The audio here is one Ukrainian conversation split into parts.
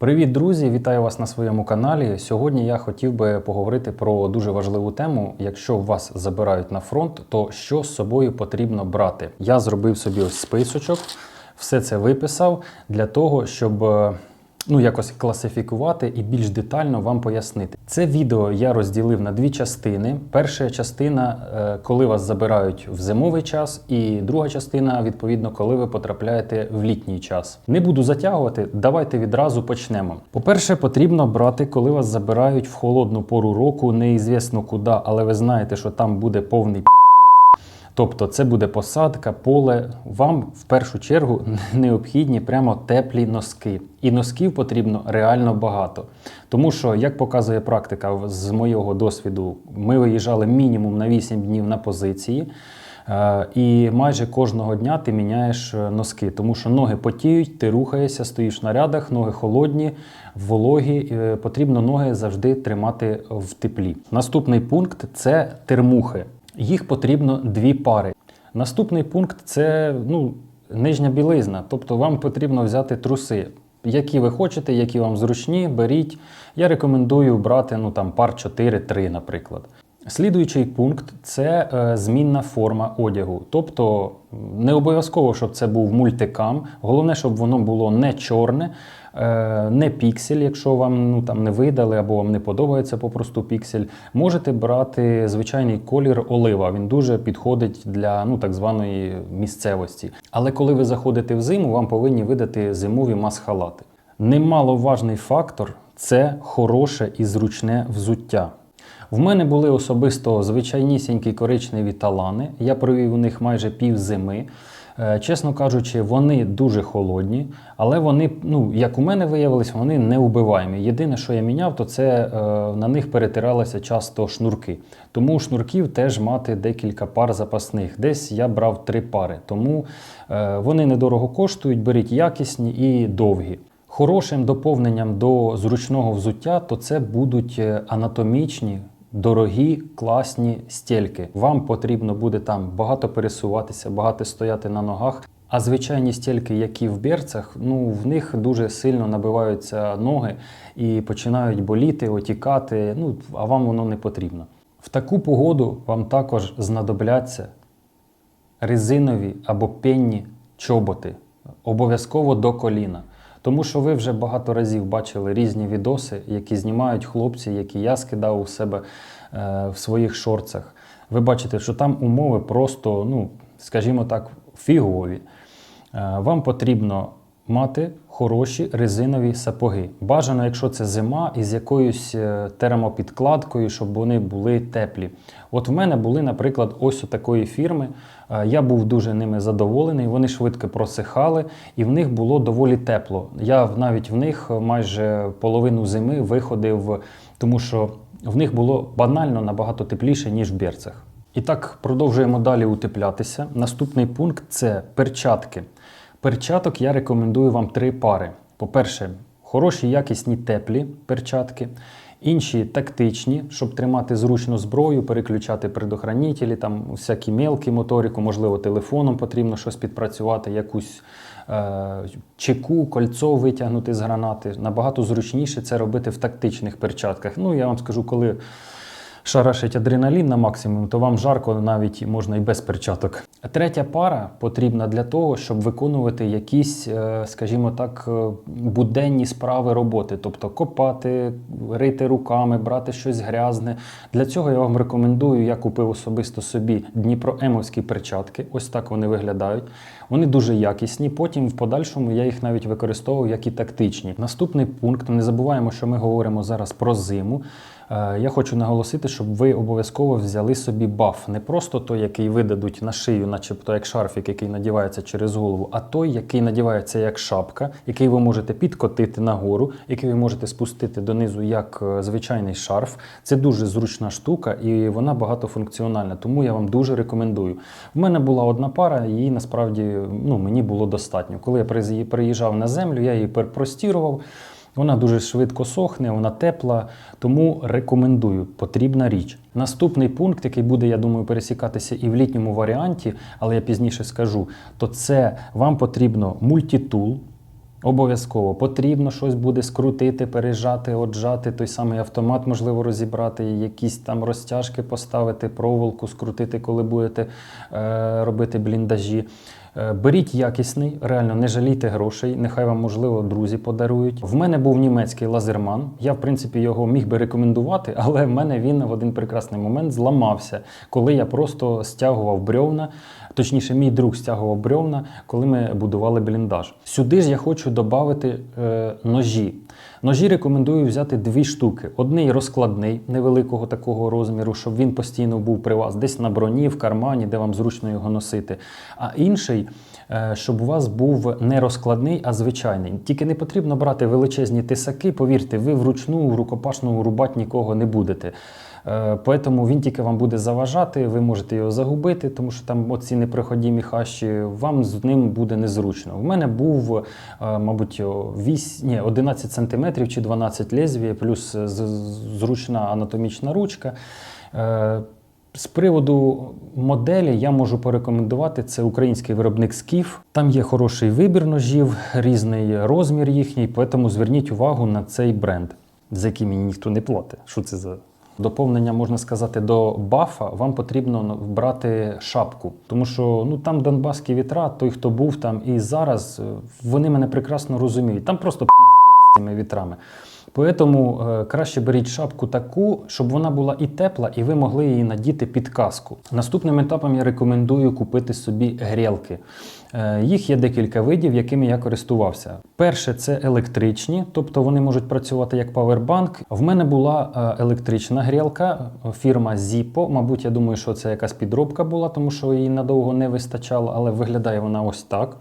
Привіт, друзі! Вітаю вас на своєму каналі. Сьогодні я хотів би поговорити про дуже важливу тему. Якщо вас забирають на фронт, то що з собою потрібно брати? Я зробив собі ось списочок, все це виписав для того, щоб е, ну, якось класифікувати і більш детально вам пояснити. Це відео я розділив на дві частини. Перша частина, е, коли вас забирають в зимовий час, і друга частина, відповідно, коли ви потрапляєте в літній час. Не буду затягувати, давайте відразу почнемо. По-перше, потрібно брати, коли вас забирають в холодну пору року, неізвісно куди, але ви знаєте, що там буде повний Тобто це буде посадка, поле. Вам в першу чергу необхідні прямо теплі носки. І носків потрібно реально багато. Тому що, як показує практика з моєго досвіду, ми виїжджали мінімум на 8 днів на позиції. Е, І майже кожного дня ти міняєш е, носки, тому що ноги потіють, ти рухаєшся, стоїш на рядах, ноги холодні, вологі. Е, Потрібно ноги завжди тримати в теплі. Наступний пункт це термухи. Їх потрібно дві пари. Наступний пункт це ну, нижня білизна, тобто вам потрібно взяти труси. Які ви хочете, які вам зручні, беріть. Я рекомендую брати ну, там, пар 4-3, наприклад. Слідуючий пункт це е, змінна форма одягу. Тобто не обов'язково, щоб це був мультикам. Головне, щоб воно було не чорне, не піксель, якщо вам ну, там, не видали або вам не подобається попросту піксель. Можете брати звичайний колір олива. Він дуже підходить для ну, так званої місцевості. Але коли ви заходите в зиму, вам повинні видати зимові мас-халати. Немаловажний фактор це хороше і зручне взуття. В мене були особисто звичайнісінькі коричневі талани. Я провів у них майже пів зими. Е, Чесно кажучи, вони дуже холодні, але вони, ну як у мене виявилось, вони не убиваємі. Єдине, що я міняв, то це е, на них перетиралися часто шнурки. Тому шнурків теж мати декілька пар запасних. Десь я брав три пари. Тому е, вони недорого коштують, беріть якісні і довгі. Хорошим доповненням до зручного взуття то це будуть анатомічні, дорогі, класні стільки. Вам потрібно буде там багато пересуватися, багато стояти на ногах. А звичайні стільки, які в берцях, ну в них дуже сильно набиваються ноги і починають боліти, отікати. Ну а вам воно не потрібно. В таку погоду вам також знадобляться резинові або пенні чоботи, обов'язково до коліна. Тому що ви вже багато разів бачили різні відоси, які знімають хлопці, які я скидав у себе е, в своїх шорцах. Ви бачите, що там умови просто, ну, скажімо так, фігові. Е, вам потрібно мати хороші резинові сапоги. Бажано, якщо це зима, із якоюсь е, термопідкладкою, щоб вони були теплі. От в мене були, наприклад, ось у такої фірми. Е, Я був дуже ними задоволений. Вони швидко просихали, і в них було доволі тепло. Я навіть в них майже половину зими виходив, тому що в них було банально набагато тепліше, ніж в берцях. І так продовжуємо далі утеплятися. Наступний пункт це перчатки. Перчаток я рекомендую вам три пари. По-перше, хороші, якісні теплі перчатки. Інші тактичні, щоб тримати зручну зброю, переключати предохранителі, там всякі мелкі моторику, можливо, телефоном потрібно щось підпрацювати, якусь е, чеку, кольцо витягнути з гранати. Набагато зручніше це робити в тактичних перчатках. Ну, я вам скажу, коли шарашить адреналін на максимум, то вам жарко навіть можна і без перчаток. Третя пара потрібна для того, щоб виконувати якісь, е, скажімо так, е, буденні справи роботи, тобто копати, рити руками, брати щось грязне. Для цього я вам рекомендую, я купив особисто собі Дніпроемовські перчатки. Ось так вони виглядають. Вони дуже якісні. Потім в подальшому я їх навіть використовував як і тактичні. Наступний пункт: не забуваємо, що ми говоримо зараз про зиму. Е, Я хочу наголосити, щоб ви обов'язково взяли собі баф. Не просто той, який видадуть на шию, начебто як шарфік, який надівається через голову, а той, який надівається як шапка, який ви можете підкотити нагору, який ви можете спустити донизу як е, звичайний шарф. Це дуже зручна штука і вона багатофункціональна. Тому я вам дуже рекомендую. В мене була одна пара, її насправді ну, мені було достатньо. Коли я приїжджав на землю, я її перепростірував. Вона дуже швидко сохне, вона тепла, тому рекомендую. Потрібна річ. Наступний пункт, який буде, я думаю, пересікатися і в літньому варіанті, але я пізніше скажу, то це вам потрібно мультитул. Обов'язково потрібно щось буде скрутити, пережати, отжати, той самий автомат можливо розібрати, якісь там розтяжки поставити, проволоку скрутити, коли будете е, робити бліндажі. Е, Беріть якісний, реально не жалійте грошей. Нехай вам, можливо, друзі подарують. В мене був німецький лазерман. Я, в принципі, його міг би рекомендувати, але в мене він в один прекрасний момент зламався, коли я просто стягував брьовна. Точніше, мій друг стягував брьовна, коли ми будували бліндаж. Сюди ж я хочу додати е, ножі. Ножі рекомендую взяти дві штуки. Одний розкладний невеликого такого розміру, щоб він постійно був при вас, десь на броні, в кармані, де вам зручно його носити. А інший, е, щоб у вас був не розкладний, а звичайний. Тільки не потрібно брати величезні тисаки. Повірте, ви вручну рукопашну рубати нікого не будете. Е, Поэтому він тільки вам буде заважати, ви можете його загубити, тому що там оці непроходімі хащі, вам з ним буде незручно. У мене був, е, мабуть, 8, ні, 11 см чи 12 лезвій, плюс з- зручна анатомічна ручка. Е, З приводу моделі я можу порекомендувати це український виробник Скіф. Там є хороший вибір ножів, різний розмір їхній, тому зверніть увагу на цей бренд, за який мені ніхто не платить. Що це за доповнення, можна сказати, до бафа? Вам потрібно ну, брати шапку, тому що ну там донбаські вітра, той, хто був там і зараз, е, вони мене прекрасно розуміють. Там просто з цими вітрами. Поэтому е, краще беріть шапку таку, щоб вона була і тепла, і ви могли її надіти під каску. Наступним етапом я рекомендую купити собі грілки. Е, їх є декілька видів, якими я користувався. Перше це електричні, тобто вони можуть працювати як павербанк. В мене була е, електрична грілка, фірма Zippo. Мабуть, я думаю, що це якась підробка була, тому що її надовго не вистачало, але виглядає вона ось так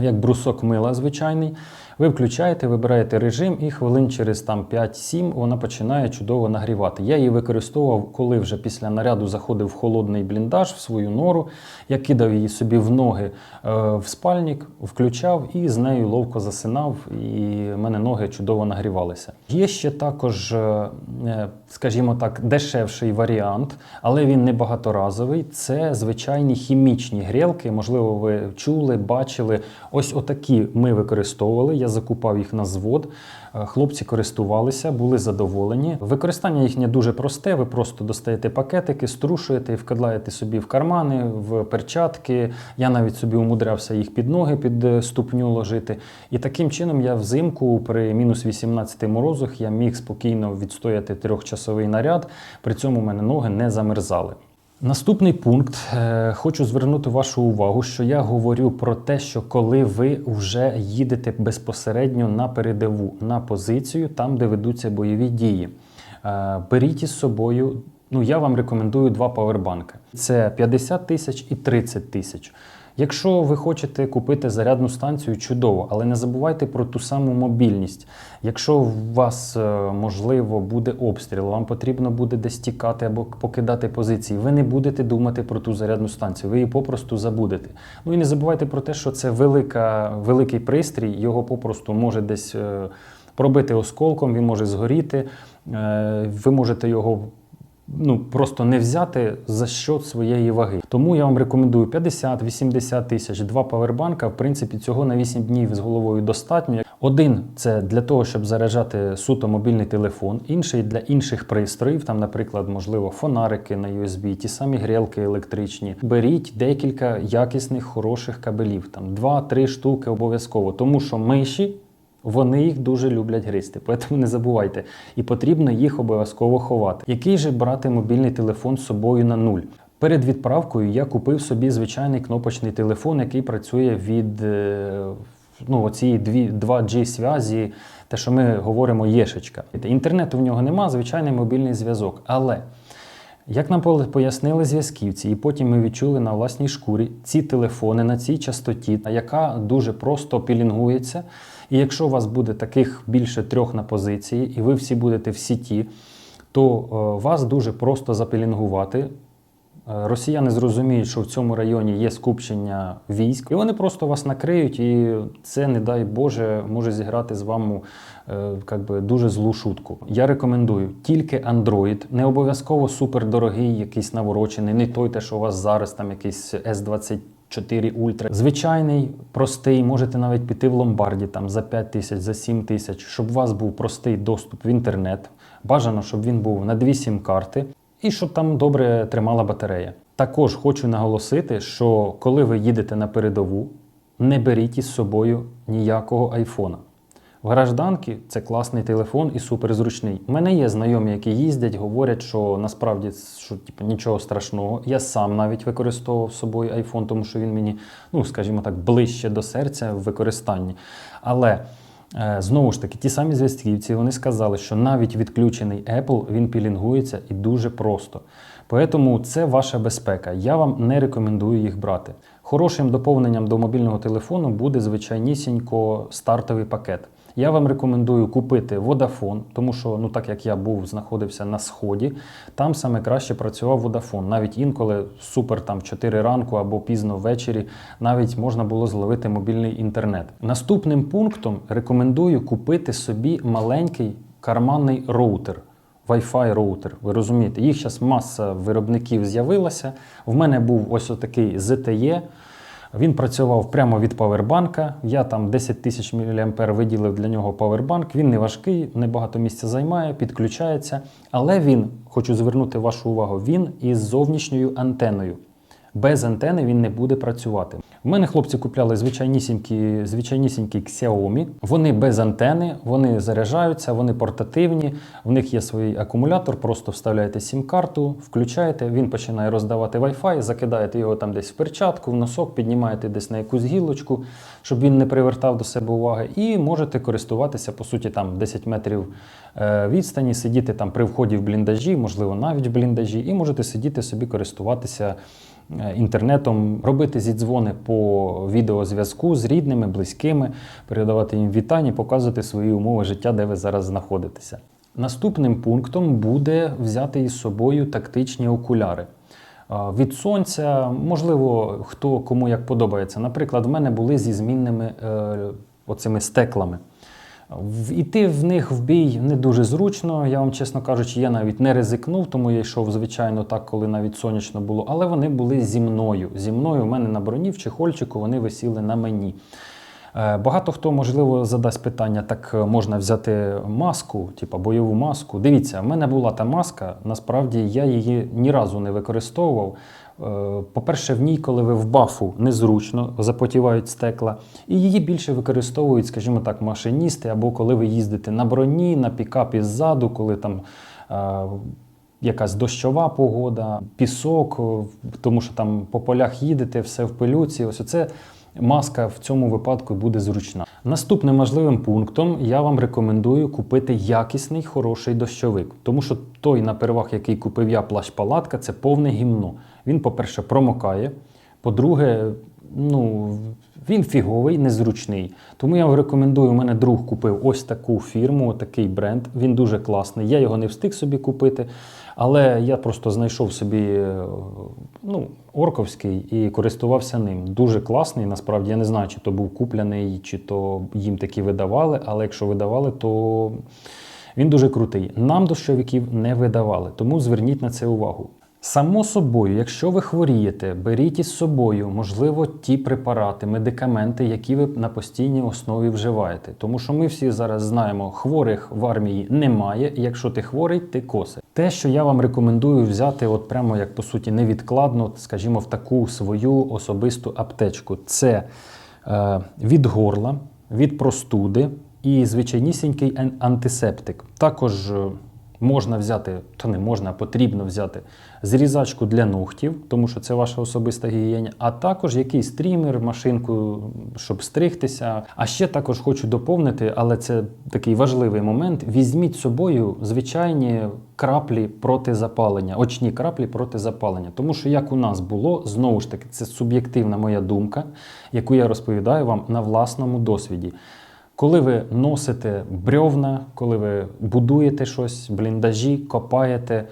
як брусок мила звичайний. Ви включаєте, вибираєте режим, і хвилин через там 5-7 вона починає чудово нагрівати. Я її використовував, коли вже після наряду заходив в холодний бліндаж, в свою нору. Я кидав її собі в ноги е, в спальник, включав і з нею ловко засинав, і в мене ноги чудово нагрівалися. Є ще також, е, е, скажімо так, дешевший варіант, але він не багаторазовий. Це звичайні хімічні грілки. Можливо, ви чули, бачили. Ось отакі ми використовували. Я закупав їх на звод. Е, Хлопці користувалися, були задоволені. Використання їхнє дуже просте. Ви просто достаєте пакетики, струшуєте і вкладаєте собі в кармани, в перчатки. Я навіть собі умудрявся їх під ноги, під е, ступню ложити. І таким чином я взимку при мінус 18 морозах я міг спокійно відстояти трьохчасовий наряд. При цьому в мене ноги не замерзали. Наступний пункт Е, хочу звернути вашу увагу, що я говорю про те, що коли ви вже їдете безпосередньо на передову, на позицію, там, де ведуться бойові дії, е, беріть із собою. Ну, я вам рекомендую два павербанки. Це 50 тисяч і 30 тисяч. Якщо ви хочете купити зарядну станцію, чудово, але не забувайте про ту саму мобільність. Якщо у вас е, можливо буде обстріл, вам потрібно буде десь тікати або покидати позиції, ви не будете думати про ту зарядну станцію, ви її попросту забудете. Ну і не забувайте про те, що це велика, великий пристрій, його попросту може десь е, пробити осколком, він може згоріти, е, ви можете його ну, просто не взяти за счет своєї ваги. Тому я вам рекомендую 50-80 тисяч, два павербанка. В принципі, цього на 8 днів з головою достатньо. Один це для того, щоб заряджати суто мобільний телефон, інший для інших пристроїв, там, наприклад, можливо, фонарики на USB, ті самі грілки електричні. Беріть декілька якісних, хороших кабелів, там 2-3 штуки обов'язково, тому що миші. Вони їх дуже люблять гризти, тому не забувайте. І потрібно їх обов'язково ховати. Який же брати мобільний телефон з собою на нуль? Перед відправкою я купив собі звичайний кнопочний телефон, який працює від е, ну, оцієї 2G зв'язі, те, що ми говоримо, єшечка. Інтернету в нього нема, звичайний мобільний зв'язок. Але як нам пояснили зв'язківці, і потім ми відчули на власній шкурі ці телефони на цій частоті, яка дуже просто пілінгується. І якщо у вас буде таких більше трьох на позиції, і ви всі будете в сіті, то е, вас дуже просто запілінгувати. Е, Росіяни зрозуміють, що в цьому районі є скупчення військ, і вони просто вас накриють, і це, не дай Боже, може зіграти з вами е, би, дуже злу шутку. Я рекомендую тільки Android, не обов'язково супердорогий, якийсь наворочений, не той, те, що у вас зараз там якийсь S20 4 ультра. Звичайний, простий, можете навіть піти в ломбарді там за 5 тисяч, за 7 тисяч, щоб у вас був простий доступ в інтернет. Бажано, щоб він був на дві сім-карти і щоб там добре тримала батарея. Також хочу наголосити, що коли ви їдете на передову, не беріть із собою ніякого айфона. В гражданки це класний телефон і суперзручний. У мене є знайомі, які їздять, говорять, що насправді що, типу, нічого страшного. Я сам навіть використовував з собою iPhone, тому що він мені, ну скажімо так, ближче до серця в використанні. Але знову ж таки, ті самі зв'язківці вони сказали, що навіть відключений Apple він пілінгується і дуже просто. Тому це ваша безпека. Я вам не рекомендую їх брати. Хорошим доповненням до мобільного телефону буде звичайнісінько стартовий пакет. Я вам рекомендую купити Vodafone, тому що, ну так як я був, знаходився на сході, там саме краще працював Vodafone. Навіть інколи супер там 4 ранку або пізно ввечері навіть можна було зловити мобільний інтернет. Наступним пунктом рекомендую купити собі маленький карманний роутер. Wi-Fi роутер. Ви розумієте, їх зараз маса виробників з'явилася. В мене був ось отакий ZTE. Він працював прямо від павербанка. Я там 10 тисяч мА виділив для нього павербанк. Він не важкий, небагато місця займає, підключається. Але він, хочу звернути вашу увагу, він із зовнішньою антеною. Без антени він не буде працювати. У мене хлопці купляли звичайнісінькі, звичайнісінькі Xiaomi. Вони без антени, вони заряджаються, вони портативні. В них є свій акумулятор, просто вставляєте сім-карту, включаєте, він починає роздавати Wi-Fi, закидаєте його там десь в перчатку, в носок, піднімаєте десь на якусь гілочку, щоб він не привертав до себе уваги, і можете користуватися, по суті, там 10 метрів е, відстані, сидіти там при вході в бліндажі, можливо, навіть в бліндажі, і можете сидіти собі користуватися. Е, інтернетом, робити зідзвони по відеозв'язку з рідними, близькими, передавати їм вітання, показувати свої умови життя, де ви зараз знаходитеся. Наступним пунктом буде взяти із собою тактичні окуляри. Е, Від сонця, можливо, хто кому як подобається. Наприклад, в мене були зі змінними е, оцими стеклами. В- Іти в них в бій не дуже зручно. Я вам чесно кажучи, я навіть не ризикнув, тому я йшов, звичайно, так, коли навіть сонячно було. Але вони були зі мною. Зі мною у мене на броні, в чехольчику, вони висіли на мені. Е, Багато хто, можливо, задасть питання: так е, можна взяти маску, типу бойову маску. Дивіться, в мене була та маска, насправді я її ні разу не використовував. Е, По-перше, в ній, коли ви в бафу, незручно запотівають стекла, і її більше використовують, скажімо так, машиністи, або коли ви їздите на броні, на пікапі ззаду, коли там. е, Якась дощова погода, пісок, тому що там по полях їдете, все в пилюці. Ось це маска в цьому випадку буде зручна. Наступним важливим пунктом я вам рекомендую купити якісний хороший дощовик, тому що той на переваг, який купив я плащ-палатка, це повне гімно. Він, по-перше, промокає. По-друге, ну, він фіговий, незручний. Тому я вам рекомендую, у мене друг купив ось таку фірму, такий бренд. Він дуже класний. Я його не встиг собі купити, але я просто знайшов собі е, ну, орковський і користувався ним. Дуже класний. Насправді я не знаю, чи то був купляний, чи то їм такі видавали, але якщо видавали, то він дуже крутий. Нам дощовиків не видавали, тому зверніть на це увагу. Само собою, якщо ви хворієте, беріть із собою, можливо, ті препарати, медикаменти, які ви на постійній основі вживаєте. Тому що ми всі зараз знаємо, хворих в армії немає. і Якщо ти хворий, ти коси. Те, що я вам рекомендую взяти, от прямо як по суті невідкладно, скажімо, в таку свою особисту аптечку, це е, від горла, від простуди і звичайнісінький ан- антисептик. Також е, можна взяти, та не можна, а потрібно взяти зрізачку для ногтів, тому що це ваша особиста гігієна, а також якийсь стрімер, машинку, щоб стригтися. А ще також хочу доповнити, але це такий важливий момент. Візьміть з собою звичайні краплі проти запалення, очні краплі проти запалення. Тому що як у нас було, знову ж таки, це суб'єктивна моя думка, яку я розповідаю вам на власному досвіді. Коли ви носите брьовна, коли ви будуєте щось, бліндажі, копаєте,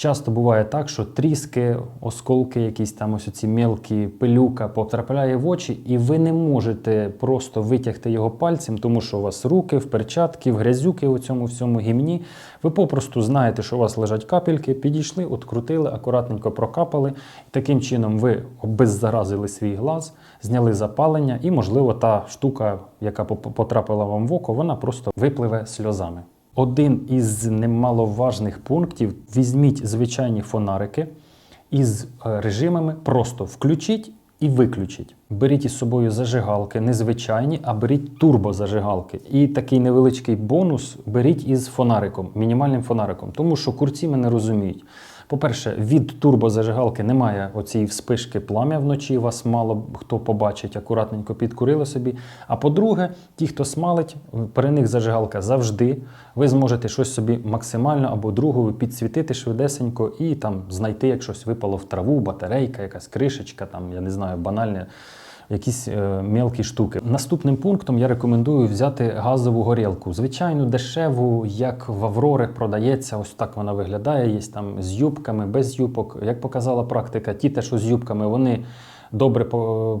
Часто буває так, що тріски, осколки, якісь там ось ці мелкі пилюка потрапляє в очі, і ви не можете просто витягти його пальцем, тому що у вас руки в перчатки, в грязюки у цьому всьому гімні. Ви попросту знаєте, що у вас лежать капельки, підійшли, открутили, акуратненько прокапали. Таким чином ви обеззаразили свій глаз, зняли запалення, і, можливо, та штука, яка потрапила вам в око, вона просто випливе сльозами. Один із немаловажних пунктів: візьміть звичайні фонарики із е, режимами просто включіть і виключіть. Беріть із собою зажигалки, не звичайні, а беріть турбозажигалки. І такий невеличкий бонус беріть із фонариком, мінімальним фонариком, тому що курці мене розуміють. По-перше, від турбозажигалки немає оцієї вспишки плам'я вночі, вас мало хто побачить, акуратненько підкурили собі. А по-друге, ті, хто смалить, при них зажигалка завжди. Ви зможете щось собі максимально або другою підсвітити швидесенько і там знайти, як щось випало в траву, батарейка, якась кришечка, там, я не знаю, банальне якісь е, мелкі штуки. Наступним пунктом я рекомендую взяти газову горілку. Звичайно, дешеву, як в Аврорах продається, ось так вона виглядає. Є там з юбками, без юбок. Як показала практика, ті, те, що з юбками, вони. Добре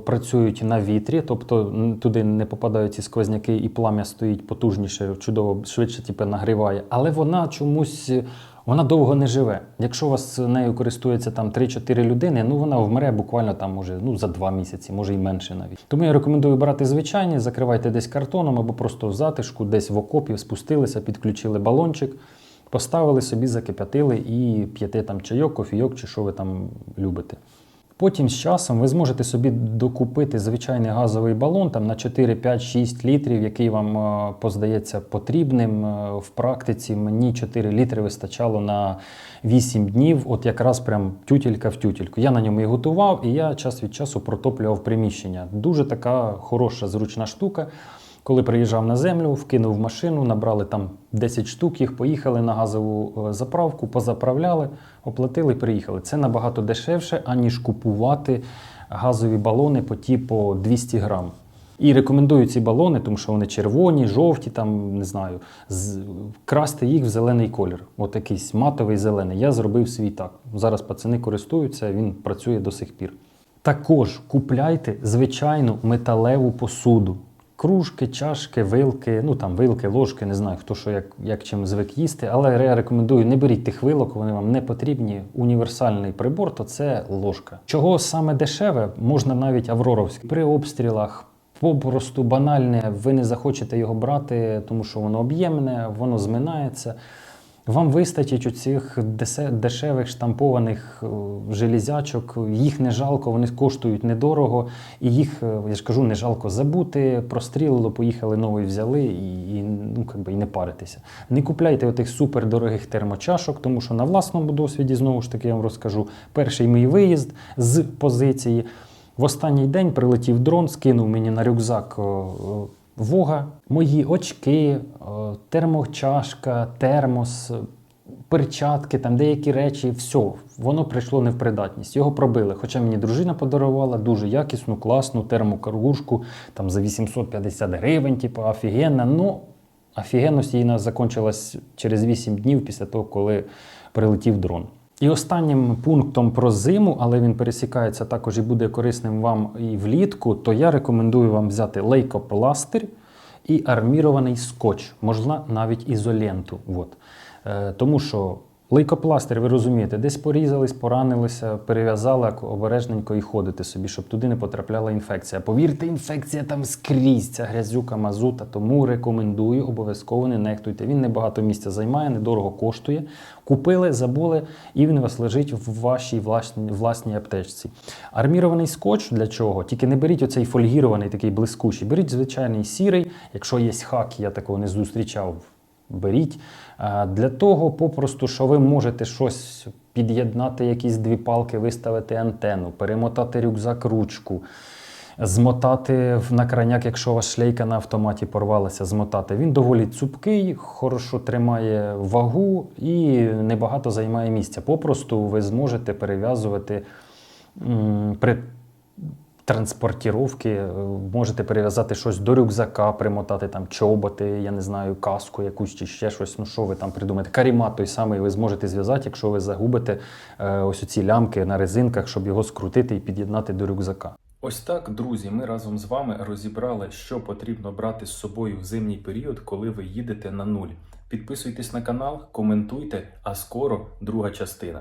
працюють на вітрі, тобто туди не попадають ці сквозняки, і плам'я стоїть потужніше, чудово, швидше типу, нагріває. Але вона чомусь вона довго не живе. Якщо у вас нею користується там 3-4 людини, ну вона вмре буквально там може ну, за 2 місяці, може і менше навіть. Тому я рекомендую брати звичайні, закривайте десь картоном або просто в затишку, десь в окопі, спустилися, підключили балончик, поставили собі, закип'ятили і п'єте там чайок, кофійок чи що ви там любите. Потім з часом ви зможете собі докупити звичайний газовий балон там на 4, 5, 6 літрів, який вам е, поздається потрібним. Е, В практиці мені 4 літри вистачало на 8 днів, от якраз прям тютелька в тютельку. Я на ньому і готував, і я час від часу протоплював приміщення. Дуже така хороша, зручна штука. Коли приїжджав на землю, вкинув машину, набрали там 10 штук, їх поїхали на газову е, заправку, позаправляли, оплатили, приїхали. Це набагато дешевше, аніж купувати газові балони по ті по 200 грам. І рекомендую ці балони, тому що вони червоні, жовті, там не знаю, красти їх в зелений колір. От якийсь матовий зелений. Я зробив свій так. Зараз пацани користуються, він працює до сих пір. Також купляйте звичайну металеву посуду. Кружки, чашки, вилки, ну там вилки, ложки, не знаю, хто що як, як чим звик їсти. Але я рекомендую, не беріть тих вилок, вони вам не потрібні. Універсальний прибор то це ложка. Чого саме дешеве, можна навіть авроровське. При обстрілах попросту банальне, ви не захочете його брати, тому що воно об'ємне, воно зминається. Вам вистачить оцих десе- дешевих штампованих е, железячок, їх не жалко, вони коштують недорого, і їх, е, я ж кажу, не жалко забути, прострілило, поїхали новий взяли і, і, ну, би, і не паритися. Не купляйте отих супердорогих термочашок, тому що на власному досвіді, знову ж таки, я вам розкажу, перший мій виїзд з позиції. В останній день прилетів дрон, скинув мені на рюкзак е, вога, мої очки, термочашка, термос, перчатки, там деякі речі, все, воно прийшло не в придатність. Його пробили. Хоча мені дружина подарувала дуже якісну, класну термокаргушку там за 850 гривень, типу, офігенна. Ну, офігенність її закончилась через 8 днів після того, коли прилетів дрон. І останнім пунктом про зиму, але він пересікається також і буде корисним вам і влітку, то я рекомендую вам взяти лейкопластир і армірований скотч, можна навіть ізоленту. От. Е, тому що лейкопластир, ви розумієте, десь порізались, поранилися, перев'язали обережненько і ходите собі, щоб туди не потрапляла інфекція. Повірте, інфекція там скрізь, ця грязюка, мазута, тому рекомендую, обов'язково не нехтуйте. Він небагато місця займає, недорого коштує. Купили, забули, і він у вас лежить в вашій власній, власній аптечці. Армірований скотч для чого? Тільки не беріть оцей фольгірований, такий блискучий. Беріть звичайний сірий, якщо є хак, я такого не зустрічав. Беріть Е, для того, попросту, що ви можете щось під'єднати, якісь дві палки, виставити антенну, перемотати рюкзак ручку, змотати на краняк, якщо у вас шлейка на автоматі порвалася, змотати. Він доволі цупкий, хорошо тримає вагу і небагато займає місця. Попросту ви зможете перев'язувати при транспортіровки. Е, Можете перев'язати щось до рюкзака, примотати там чоботи, я не знаю, каску якусь чи ще щось. Ну що ви там придумаєте? Карімат той самий ви зможете зв'язати, якщо ви загубите е, ось ці лямки на резинках, щоб його скрутити і під'єднати до рюкзака. Ось так, друзі, ми разом з вами розібрали, що потрібно брати з собою в зимній період, коли ви їдете на нуль. Підписуйтесь на канал, коментуйте, а скоро друга частина.